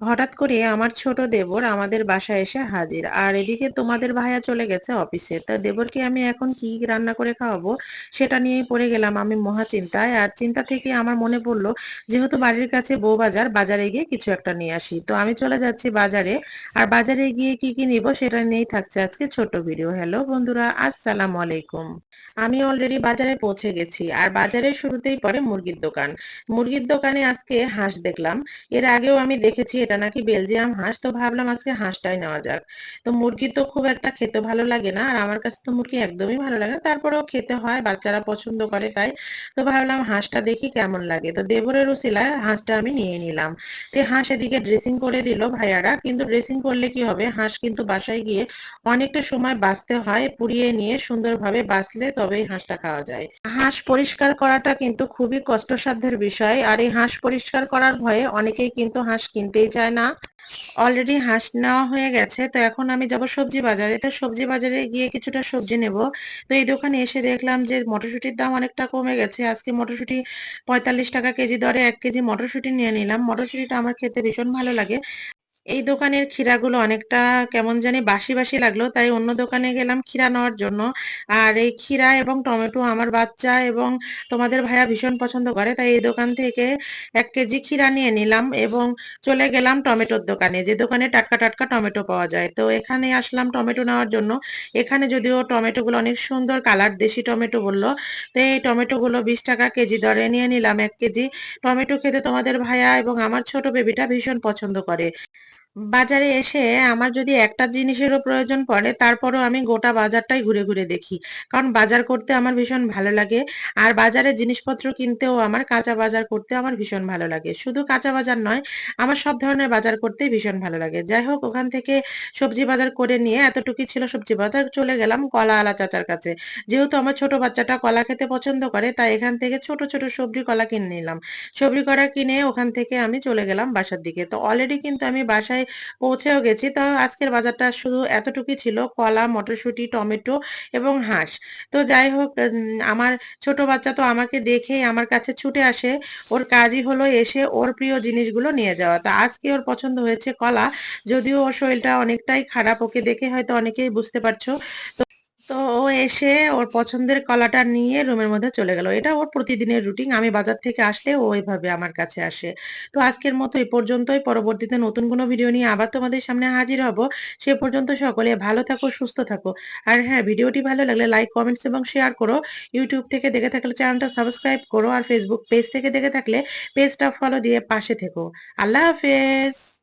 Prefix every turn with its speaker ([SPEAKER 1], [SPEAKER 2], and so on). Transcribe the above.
[SPEAKER 1] হঠাৎ করে আমার ছোট দেবর আমাদের বাসায় এসে হাজির। আর এদিকে তোমাদের ভাইয়া চলে গেছে অফিসে তা দেবরকে আমি এখন কি রান্না করে খাওয়াবো সেটা নিয়েই পড়ে গেলাম আমি মহা চিন্তায়। আর চিন্তা থেকে আমার মনে পড়ল, যেহেতু বাড়ির কাছে বউ বাজার বাজারে গিয়ে কিছু একটা নিয়ে আসি। তো আমি চলে যাচ্ছি বাজারে। আর বাজারে গিয়ে কি কি নিব সেটা নিয়েই থাকছে আজকে ছোট ভিডিও হ্যালো বন্ধুরা, আসসালামু আলাইকুম। আমি অলরেডি বাজারে পৌঁছে গেছি। আর বাজারের শুরুতেই পরে মুরগির দোকান। মুরগির দোকানে আজকে হাঁস দেখলাম। এর আগেও আমি দেখেছি এটা নাকি বেলজিয়াম হাঁস? তো ভাবলাম আজকে হাঁসটাই নেওয়া যাক। তো মুরগি তো খুব একটা খেতে ভালো লাগে না, আর আমার কাছে তো মুরগি একদমই ভালো লাগে না। তারপরেও খেতে হয়, বাচ্চারা পছন্দ করে তাই। তো ভাবলাম হাঁসটা দেখি কেমন লাগে। তো দেবরের উসিলায় হাঁসটা আমি নিয়ে নিলাম। তো হাঁস এদিকে ড্রেসিং করে দিল ভাইয়ারা, কিন্তু ড্রেসিং করলে কি হবে? হাঁস কিন্তু বাসায় গিয়ে অনেকটা সময় বাঁচতে হয়, পুড়িয়ে নিয়ে সুন্দরভাবে বাঁচলে তবেই হাঁসটা খাওয়া যায়। হাঁস পরিষ্কার করাটা কিন্তু খুবই কষ্টসাধ্যের বিষয়, আর এই হাঁস পরিষ্কার করার ভয়ে অনেকেই কিন্তু হাঁস কিনতেই চায় না। অলরেডি হাঁস নেওয়া হয়ে গেছে। তো এখন আমি যাব সবজি বাজারে। তো সবজি বাজারে গিয়ে কিছুটা সবজি নেব। তো এই দোকানে এসে দেখলাম যে মটরশুটির দাম অনেকটা কমে গেছে। আজকে মটরশুটি পঁয়তাল্লিশ টাকা কেজি দরে এক কেজি মটরশুটি নিয়ে নিলাম। মটরশুটিটা আমার খেতে ভীষণ ভালো লাগে। এই দোকানের ক্ষীরাগুলো অনেকটা কেমন জানি বাসি বাসি লাগল, তাই অন্য দোকানে গেলাম ক্ষীরা নেওয়ার জন্য। আর এই ক্ষীরা এবং টমেটো আমার বাচ্চা এবং তোমাদের ভাইয়া ভীষণ পছন্দ করে, তাই এই দোকান থেকে এক কেজি ক্ষীরা নিয়ে নিলাম এবং চলে গেলাম টমেটোর দোকানে, যে দোকানে টাটকা টাটকা টমেটো পাওয়া যায়। তো এখানে আসলাম টমেটো নেওয়ার জন্য। এখানে যদিও টমেটোগুলো অনেক সুন্দর কালার, দেশি টমেটো বলল, তো এই টমেটোগুলো বিশ টাকা কেজি দরে নিয়ে নিলাম এক কেজি। টমেটো খেতে তোমাদের ভাইয়া এবং আমার ছোট বেবিটা ভীষণ পছন্দ করে। বাজারে এসে আমার যদি একটা জিনিসেরও প্রয়োজন পড়ে, তারপরও আমি গোটা বাজারটাই ঘুরে ঘুরে দেখি। কারণ বাজার করতে আমার ভীষণ ভালো লাগে, আর বাজারে জিনিসপত্র কিনতেও আমার কাঁচা বাজার করতে আমার ভীষণ ভালো লাগে। শুধু কাঁচা বাজার নয়, আমার সব ধরনের বাজার করতেই ভীষণ ভালো লাগে। যাই হোক, ওখান থেকে সবজি বাজার করে নিয়ে, এতটুকুই ছিল সবজি বাজার চলে গেলাম কলা আলা চাচার কাছে। যেহেতু আমার ছোট বাচ্চাটা কলা খেতে পছন্দ করে, তাই এখান থেকে ছোট ছোট সবজি কলা কিনে নিলাম। সবজি কলা কিনে ওখান থেকে আমি চলে গেলাম বাসার দিকে। তো অলরেডি কিন্তু আমি বাসায় বাসায় পৌঁছেও গেছি। তো আজকের বাজারটা শুধু এতটুকুই ছিল, কলা, মটরশুঁটি, টমেটো এবং হাঁস। তো যাই হোক আমার ছোট বাচ্চা তো আমাকে দেখেই আমার কাছে ছুটে আসে। ওর কাজই হলো এসে ওর প্রিয় জিনিসগুলো নিয়ে যাওয়া। তা আজকে ওর পছন্দ হয়েছে কলা। যদিও ওর শরীরটা অনেকটাই খারাপ, ওকে দেখে হয়তো অনেকেই বুঝতে পারছ। তো তো ও এসে ওর পছন্দের কলাটা নিয়ে রুমের মধ্যে চলে গেল। এটা ওর প্রতিদিনের রুটিন। আমি বাজার থেকে আসলে ও এইভাবে আমার কাছে আসে। তো আজকের মতো এই পর্যন্তই। পরবর্তীতে নতুন কোনো ভিডিও নিয়ে আবার তোমাদের সামনে হাজির হব। সে পর্যন্ত সকলে ভালো থাকো, সুস্থ থাকো। আর হ্যাঁ ভিডিওটি ভালো লাগলে লাইক কমেন্টস এবং শেয়ার করো। ইউটিউব থেকে দেখে থাকলে চ্যানেলটা সাবস্ক্রাইব করো। আর ফেসবুক পেজ থেকে দেখে থাকলে পেজটা ফলো দিয়ে পাশে থেকো। আল্লাহ হাফেজ!